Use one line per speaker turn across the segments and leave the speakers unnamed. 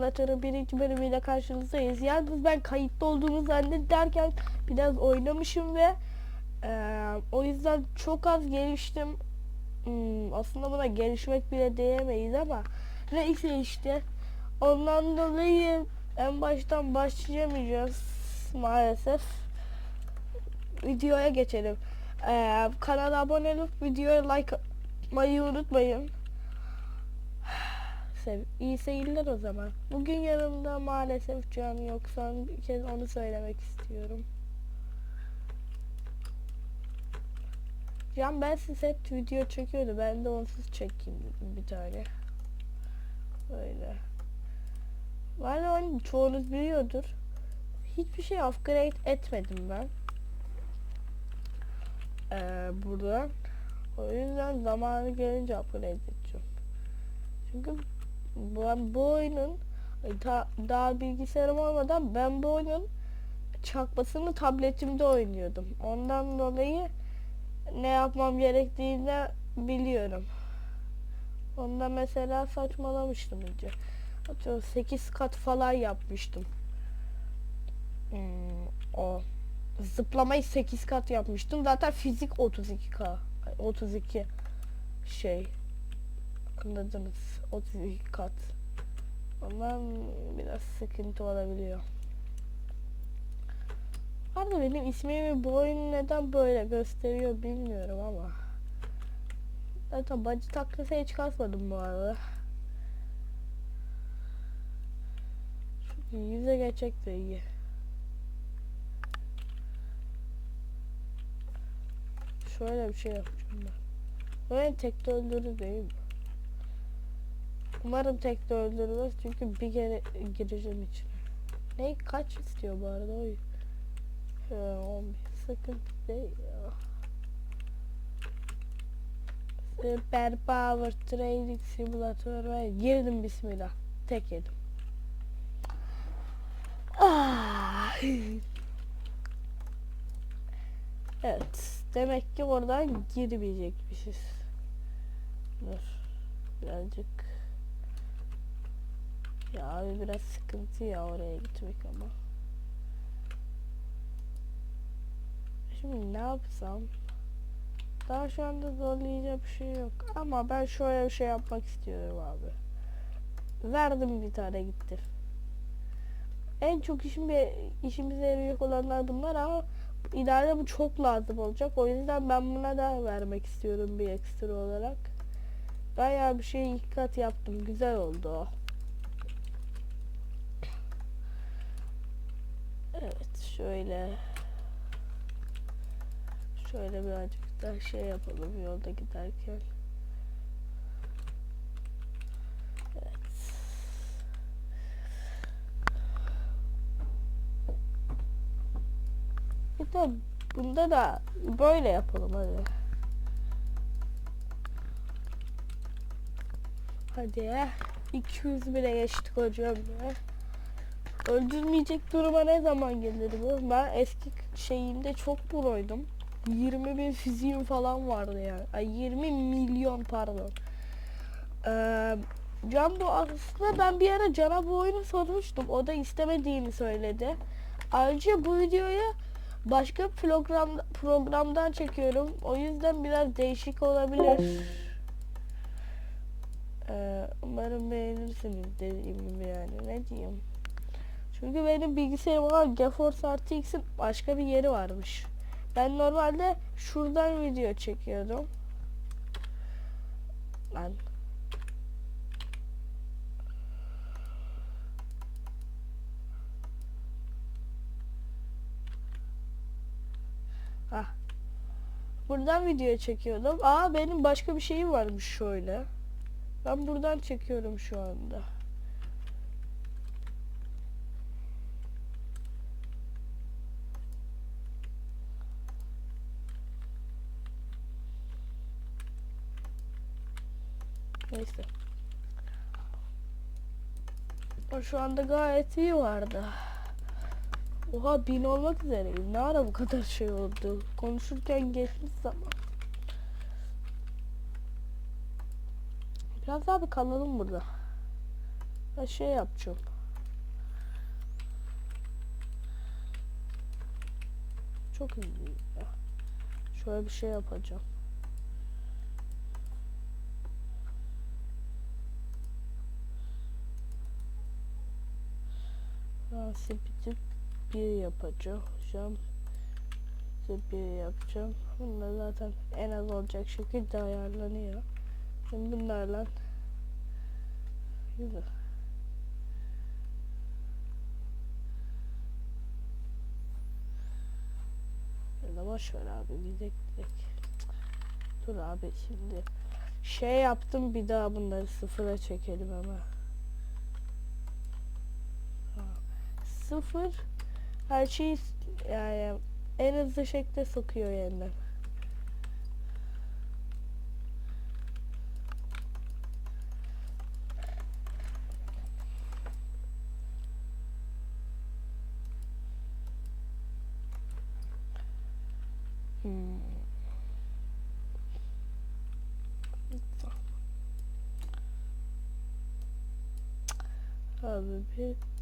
Simulator'un birinci bölümüyle karşınızdayız. Yalnız ben kayıtlı olduğumu zannederken biraz oynamışım ve eee, o yüzden çok az geliştim. Hmm, aslında buna gelişmek bile diyemeyiz ama neyse işte. Ondan dolayı en baştan başlayamayacağız maalesef. Videoya geçelim. Eee kanala abone olup videoya like atmayı unutmayın. Sev iyi seyirler o zaman. Bugün yanımda maalesef Can yok. Son bir kez onu söylemek istiyorum. Can ben siz hep video çekiyordu. Ben de onsuz çekeyim bir tane. Böyle. Ben de çoğunuz biliyordur. Hiçbir şey upgrade etmedim ben. Ee, buradan. O yüzden zamanı gelince upgrade edeceğim. Çünkü bu, bu oyunun ta- daha bilgisayarım olmadan ben bu oyunun çakmasını tabletimde oynuyordum. Ondan dolayı ne yapmam gerektiğini biliyorum. Onda mesela saçmalamıştım önce. Atıyorum 8 kat falan yapmıştım. Hmm, o zıplamayı 8 kat yapmıştım. Zaten fizik 32k. Ay, 32 şey anladınız 32 kat. Ondan biraz sıkıntı olabiliyor. Arada benim ismimi bu oyun neden böyle gösteriyor bilmiyorum ama. Zaten bacı taklası hiç kasmadım bu arada. Şu yüze geçecek de iyi. Şöyle bir şey yapacağım ben. Böyle tek de öldürür değil mi? Umarım tek de öldürmez çünkü bir kere gireceğim içine. Ne kaç istiyor bu arada oy? He, 11 sıkıntı değil ya. Super Power Trading Simulator ve girdim bismillah. Tek yedim. Ah. evet. Demek ki oradan girmeyecekmişiz. Dur. Birazcık ya abi biraz sıkıntı ya oraya gitmek ama. Şimdi ne yapsam? Daha şu anda zorlayacak bir şey yok. Ama ben şöyle bir şey yapmak istiyorum abi. Verdim bir tane gitti. En çok işim işimize yarayacak olanlar bunlar ama ileride bu çok lazım olacak. O yüzden ben buna da vermek istiyorum bir ekstra olarak. Bayağı bir şey ilk kat yaptım. Güzel oldu o. Evet şöyle şöyle birazcık daha şey yapalım yolda giderken. Evet. Bir bunda da böyle yapalım hadi. Hadi ya. 200 bile geçtik hocam ya. Öldürmeyecek duruma ne zaman gelir bu? Ben eski şeyinde çok proydum. 20 bin fiziğim falan vardı yani. Ay 20 milyon pardon. Ee, Can bu aslında ben bir ara Can'a bu oyunu sormuştum. O da istemediğini söyledi. Ayrıca bu videoyu başka program programdan çekiyorum. O yüzden biraz değişik olabilir. Ee, umarım beğenirsiniz dediğim gibi yani. Ne diyeyim? Çünkü benim bilgisayarım olan GeForce RTX'in başka bir yeri varmış. Ben normalde şuradan video çekiyordum. Lan. Hah. Buradan video çekiyordum. Aa benim başka bir şeyim varmış şöyle. Ben buradan çekiyorum şu anda. Neyse. O şu anda gayet iyi vardı. Oha bin olmak üzereyim. Ne ara bu kadar şey oldu? Konuşurken geçmiş zaman. Biraz daha bir kalalım burada. Ben şey yapacağım. Çok iyi. Şöyle bir şey yapacağım. Sepeti bir yapacağım. Bir yapacağım. Bunlar zaten en az olacak şekilde ayarlanıyor. Şimdi bunlarla Güzel. Ya boş ver abi gidek gidek. Dur abi şimdi şey yaptım bir daha bunları sıfıra çekelim ama. Ha, Sıfır her şeyi yani en hızlı şekilde sokuyor yeniden. Hmm. Abi bir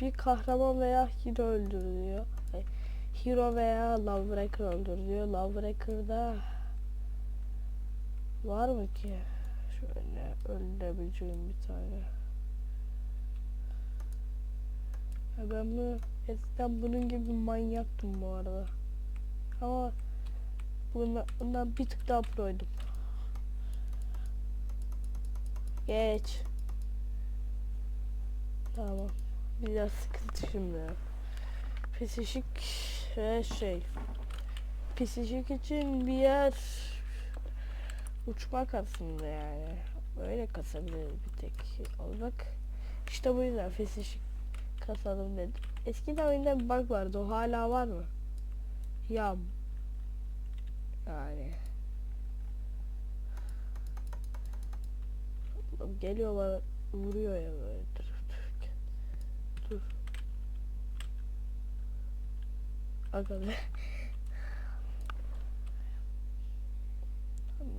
bir kahraman veya hero öldürülüyor. Hero veya Lawbreaker öldürülüyor. Lawbreaker'da var mı ki? Şöyle öldürebileceğim bir tane. Ya ben bu eskiden bunun gibi manyaktım bu arada. Ama bundan, bundan bir tık daha proydum. Geç. Tamam. Biraz sıkıntı şimdi. Psikik ve şey. Psikik için bir yer uçmak aslında yani. Böyle kasabilir bir tek olmak. İşte bu yüzden psikik kasalım dedim. Eskiden oyunda bir bug vardı. O hala var mı? Ya yani geliyor bana vuruyor ya böyle. Dur. Aga be.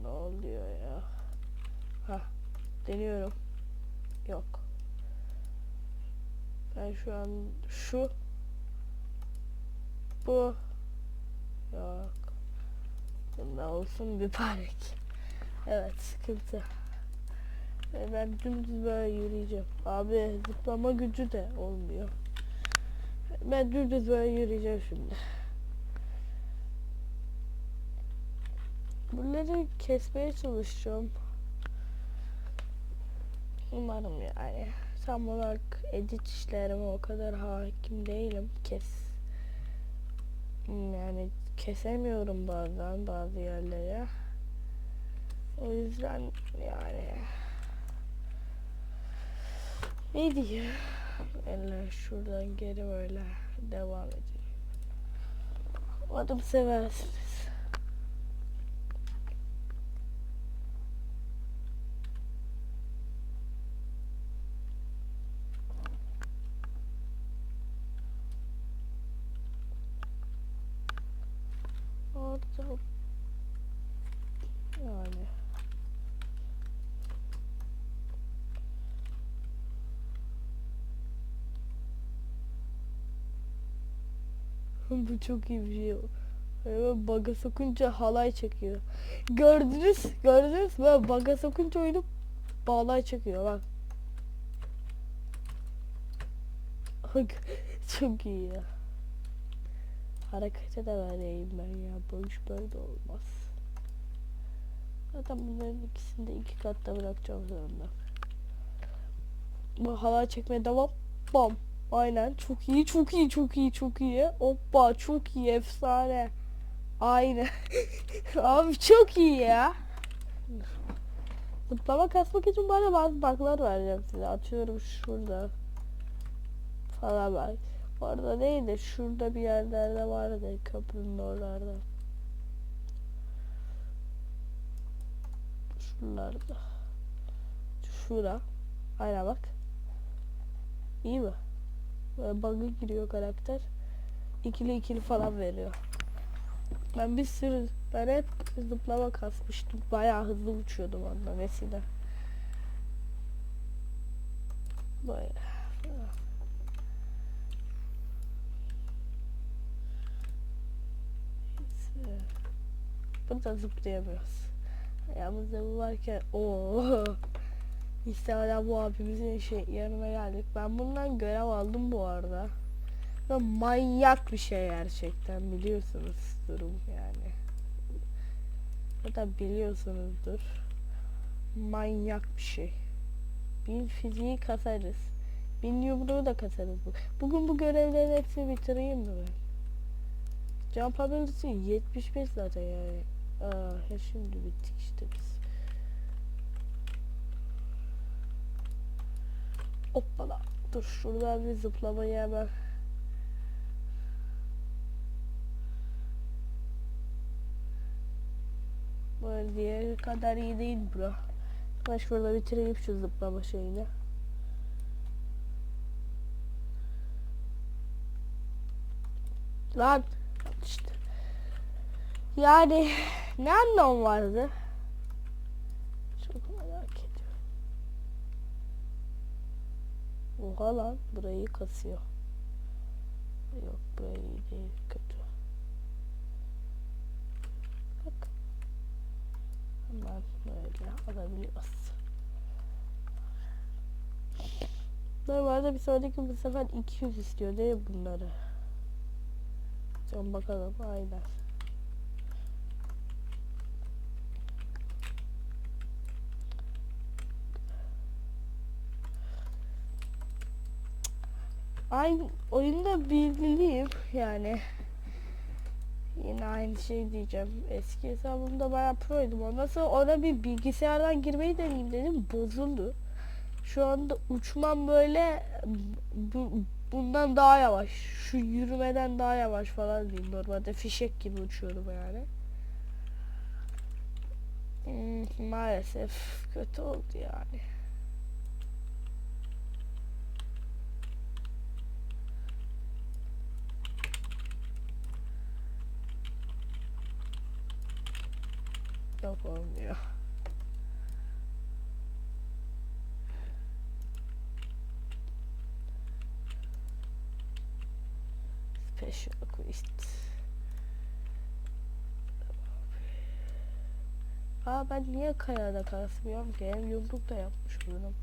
ne oluyor ya? Ha, deniyorum. Yok. Ben şu an şu bu yok. Bunda olsun bir panik. Evet sıkıntı. Ve ben dümdüz böyle yürüyeceğim. Abi zıplama gücü de olmuyor. Ben dümdüz böyle yürüyeceğim şimdi. Bunları kesmeye çalışacağım. Umarım yani. Tam olarak edit işlerime o kadar hakim değilim. Kes. Yani kesemiyorum bazen bazı yerlere. O yüzden yani ne diyeyim? Eller şuradan geri böyle devam edelim. Umarım seversiniz. Orada yani Bu çok iyi bir şey. Böyle baga sokunca halay çekiyor. Gördünüz, gördünüz? Böyle baga sokunca oyunu bağlay çekiyor bak. Çok iyi ya. Harekete de vereyim ben ya. Bu iş böyle olmaz. Zaten bunların ikisini de iki katta bırakacağım zorunda. Bu halay çekmeye devam. Bam. Aynen çok iyi çok iyi çok iyi çok iyi. Hoppa çok iyi efsane. Aynen. Abi çok iyi ya. Zıplama kasmak için bana bazı baklar vereceğim size. Atıyorum şurada. Falan bak. Orada de şurada bir yerlerde vardı köprünün oralarda. Şuralarda. Şura. Aynen bak. İyi mi? bug'a giriyor karakter. İkili ikili falan veriyor. Ben bir sürü ben hep zıplama kasmıştım. Bayağı hızlı uçuyordum onunla vesile. Bayağı. Burada zıplayamıyoruz. Ayağımızda bu varken ooo işte hala bu abimizin şey yanına geldik. Ben bundan görev aldım bu arada. Ve manyak bir şey gerçekten biliyorsunuz durum yani. Ya da biliyorsunuzdur. Manyak bir şey. Bin fiziği kasarız. Bin yumruğu da kasarız. bu. Bugün bu görevlerin hepsini bitireyim mi ben? Jump ability 75 zaten yani. Aa, şimdi bittik işte biz. Hoppala. Dur şuradan bir zıplamayı hemen. Böyle diğer kadar iyi değil bro. Ben şurada bitireyim şu zıplama şeyini. Lan işte. Yani ne anlam vardı? Çok merak ediyorum. Oha lan burayı kasıyor. Yok burayı değil kötü. Bak. Hemen böyle alabiliyoruz. Normalde bir sonraki bu sefer 200 istiyor değil bunları? Sen bakalım aynen. Aynı oyunda bilgiliyim yani. Yine aynı şey diyeceğim. Eski hesabımda bayağı proydum. Ondan sonra ona bir bilgisayardan girmeyi deneyeyim dedim. Bozuldu. Şu anda uçmam böyle bu, bundan daha yavaş. Şu yürümeden daha yavaş falan diyeyim. Normalde fişek gibi uçuyorum yani. Hmm, maalesef kötü oldu yani. Yok olmuyor. Special quest. Aa ben niye kayada kasmıyorum ki? Hem yumruk da yapmış olurum.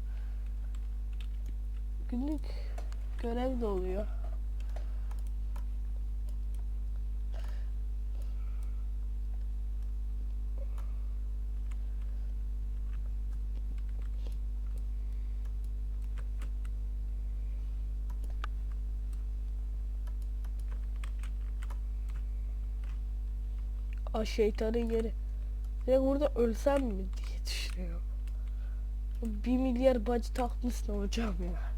Günlük görev de oluyor. Şeytanın yeri. Ya burada ölsem mi diye düşünüyorum. Bir milyar bacı takmışsın hocam ya.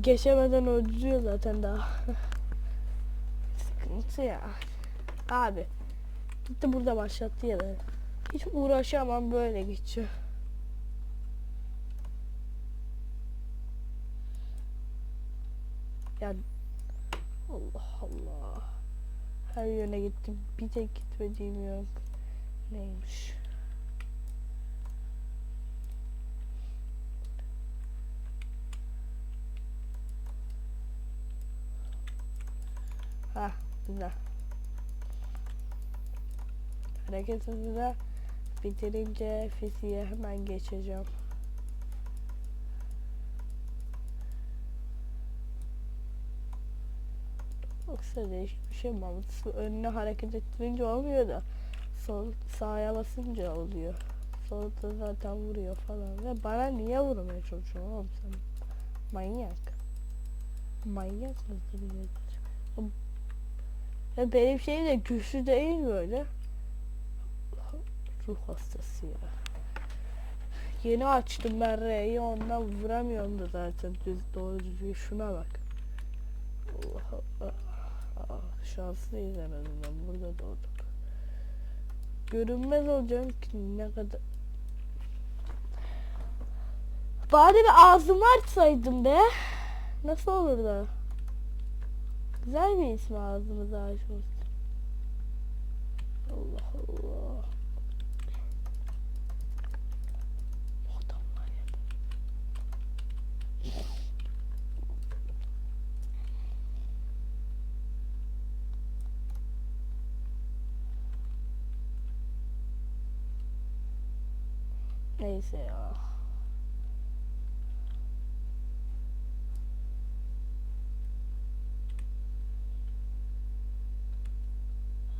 Geçemeden öldürüyor zaten daha. Sıkıntı ya. Abi. Gitti burada başlattı ya da. Hiç uğraşamam böyle geçiyor. Ya Allah Allah. Her yöne gittim. Bir tek gitmediğim yok. Neymiş? Ha, güzel. Hareket hızını bitirince fiziğe hemen geçeceğim. Yoksa değişik bir şey? Ama Önüne hareket ettirince olmuyor da sol sağa basınca oluyor. Solda zaten vuruyor falan. Ve bana niye vurmaya çalışıyorsun oğlum sen? Manyak. Manyak mısın nedir? Ya benim şeyim de güçlü değil böyle. Ruh hastası ya. Yeni açtım ben R'yi ondan vuramıyorum da zaten düz doğru düzgün şuna bak. Allah Allah. Aa, şanslıyız en azından burada doğduk. Görünmez olacağım ki ne kadar... Bari bir ağzımı açsaydım be. Nasıl olur da? Güzel bir ismi ağzımızı açmış. Allah Allah. Bu adamlar ya. Neyse ya.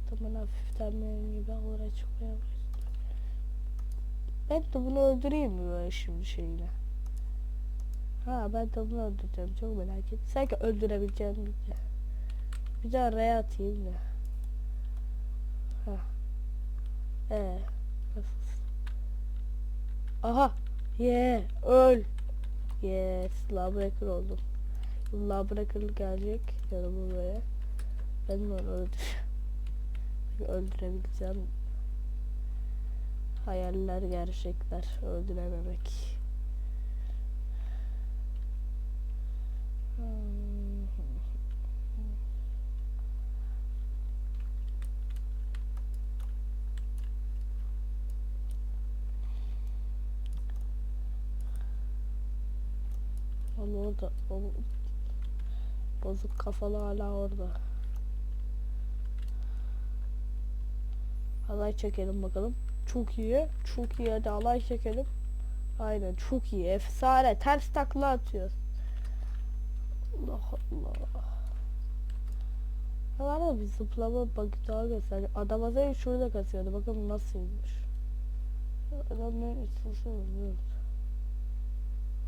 Adamın hafiften benim gibi alır çıkmaya başladı. Ben de bunu öldüreyim mi böyle şimdi şeyle? Ha ben de bunu öldüreceğim çok merak ettim. Sanki öldürebileceğim gibi. Bir daha araya atayım da. Ha. Ee, nasıl? Aha. Ye. öl. Yes. Lawbreaker oldum. Lawbreaker gelecek yanıma buraya. Ben de onu öldüreceğim. Öldürebileceğim. Hayaller gerçekler. Öldürememek. Hmm. Ama orada o bozuk kafalı hala orada. Halay çekelim bakalım. Çok iyi. Çok iyi hadi halay çekelim. Aynen çok iyi. Efsane. Ters takla atıyoruz. Allah Allah. Var bir zıplama bak daha göster. Adam az önce şurada kasıyordu. Bakalım nasılmış. Adam ne istiyorsa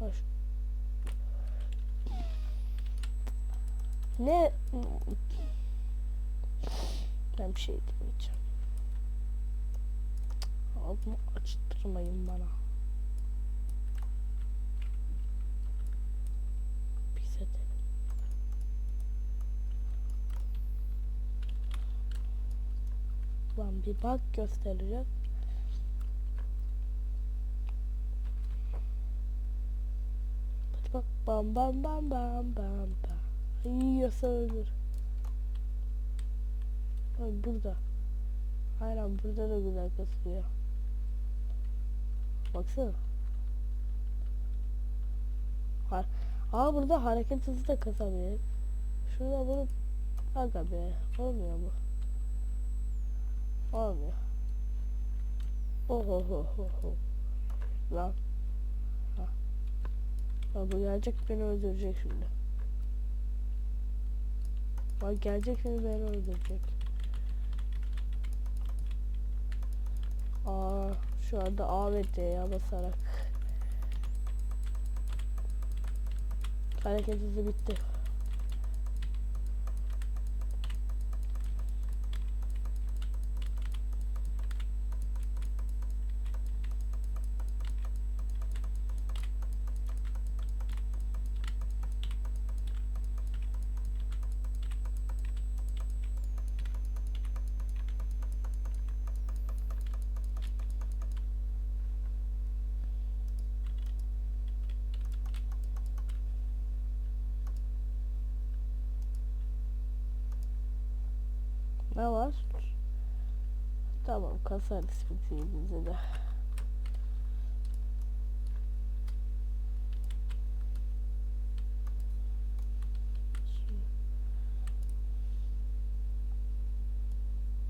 Hoş. Ne? Ben bir şey demeyeceğim. Ağzımı açtırmayın bana. Pis edelim. Lan bir bak göstereceğim. Hadi bak bam bam bam bam bam bam. Yiyorsa ölür. Bak burada. Aynen burada da güzel kasıyor. Baksana. Har Aa burada hareket hızı da kasabilir. Şurada bunu Aga be olmuyor mu? Olmuyor. Oho ho ho. Lan. Ha. Bak bu gelecek beni öldürecek şimdi. Bak gelecek şimdi beni öldürecek. Aa, şu anda A ve D'ye basarak. Hareket hızı bitti. Ne var? Tamam kasarız bizi de.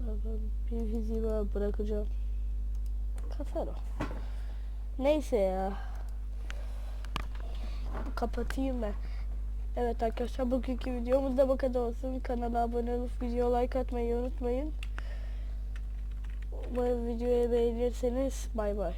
Ben bir fiziği böyle bırakacağım. Kasar o. Neyse ya. Kapatayım ben. Evet arkadaşlar bugünkü videomuz da bu kadar olsun. Kanala abone olup video like atmayı unutmayın. Umarım videoyu beğenirseniz bay bay.